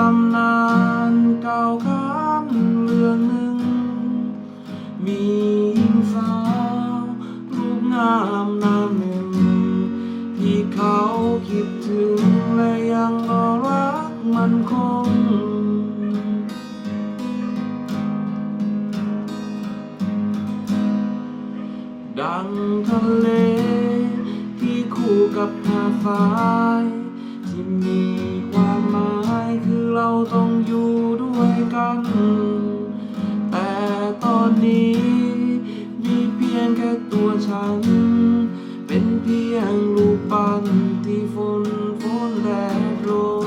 ตำนานเก่าค้านเรื่องหนึ่ง มีหญิงสาวรูปงามนามหนึ่ง ที่เขาคิดถึงและยังรอรักมันคง ดังทะเลที่คู่กับหาดทรายที่มี กัน แต่ตอนนี้มีเพียงแค่ตัวฉัน เป็นเพียงลูกปั้นที่ฝนฝนแดดลม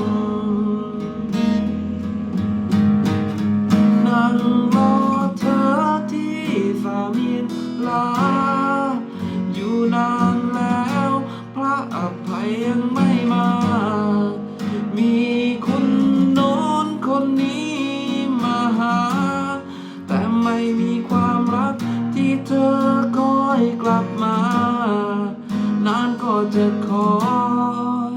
นั่งรอเธอที่สามินลา บมา นานก็จะคอย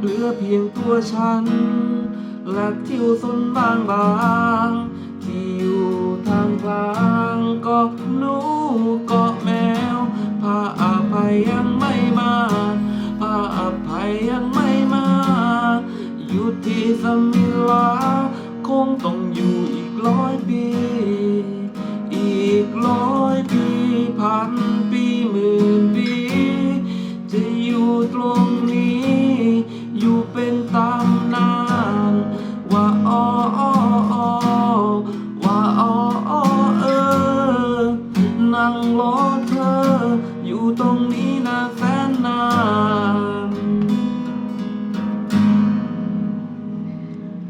เหลือเพียงตัวฉัน และทิวสนบางบาง ทำลาคงต้องอยู่อีกร้อยปี อีกร้อยปีพันปีหมื่นปี จะอยู่ตรงนี้ อยู่เป็นตำนานว่าอ้ออ้อว่าอ้ออ้อเออ นั่งรอเธอ อยู่ตรงนี้นะแสนนาน